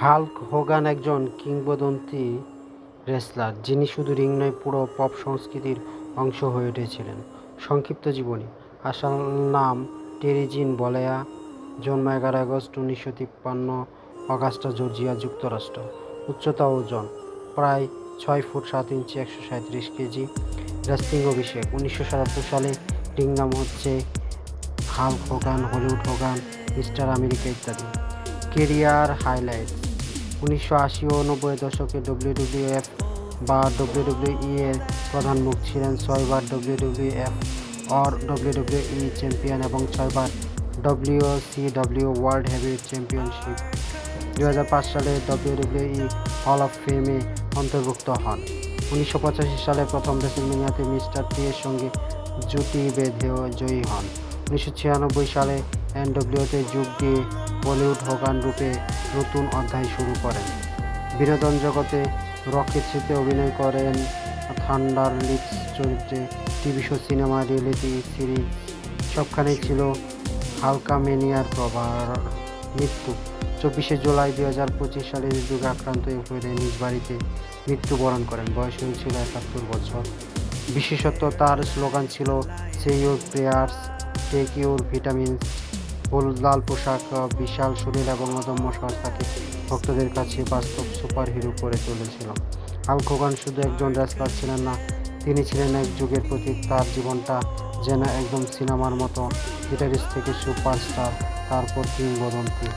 Hulk Hogan একজন কিংবদন্তি wrestler, যিনি শুধু রিং নয়, পুরো পপ সংস্কৃতির অংশ হয়ে উঠেছিলেন। সংক্ষিপ্ত জীবনী। আসল নাম টেরিজিন বলেয়া। জন্ম এগারো আগস্ট উনিশশো তিপ্পান্ন, অগাস্টা, জর্জিয়া, যুক্তরাষ্ট্র। উচ্চতা ওজন। প্রায় ছয় ফুট সাত ইঞ্চি, একশো সাঁত্রিশ কেজি। রেসলিং অভিষেক। উনিশশো সাতাত্তর সালে রিং নাম হচ্ছে Hulk Hogan, Hollywood Hogan, mister America ইত্যাদি। কেরিয়ার হাইলাইট উনিশশো আশি ও নব্বই দশকে ডব্লিউডব্লিউএফ বা ডব্লিউডব্লিউই এর প্রধান মুখ ছিলেন ছয়বার ডব্লিউডব্লিউএফ অর ডব্লিউডব্লিউই চ্যাম্পিয়ন এবং ছয়বার ডব্লিউসিডব্লিউ ওয়ার্ল্ড হেভিওয়েট চ্যাম্পিয়নশিপ দু হাজার পাঁচ সালে ডব্লিউডব্লিউই হল অফ ফেমে অন্তর্ভুক্ত হন। উনিশশো পঁচাশি সালে প্রথম রেসলমেনিয়াতে মিস্টার টি এর সঙ্গে জুটি বেঁধেও জয়ী হন। উনিশশো ছিয়ানব্বই সালে এনডব্লিউতে যোগ দিয়ে বলিউড হোগান রূপে নতুন অধ্যায় শুরু করেন। বিনোদন জগতে রকেট শিপে অভিনয় করেন থান্ডার লিপস চরিত্রে TV show, cinema, reality series, সবখানেই ছিল হালকা মেনিয়ার প্রভার। মৃত্যু, চব্বিশে জুলাই দুই হাজার পঁচিশ সালে হৃদরোগে আক্রান্ত হয়ে নিজ বাড়িতে মৃত্যুবরণ করেন। বয়স হয়েছিল একাত্তর বছর। বিশেষত তার স্লোগান ছিল say your prayers take your vitamins লাল পোশাক বিশাল শরীর এবং অদম্য সাহস তাকে ভক্তদের কাছে বাস্তব সুপার হিরো করে তুলেছিল। হাল খোগান শুধু একজন রেসলার ছিলেন না, তিনি ছিলেন এক যুগের প্রতীক তার জীবনটা যেন একদম সিনেমার মতো, গিটারিস্ট থেকে সুপারস্টার, তারপর কিংবদন্তি।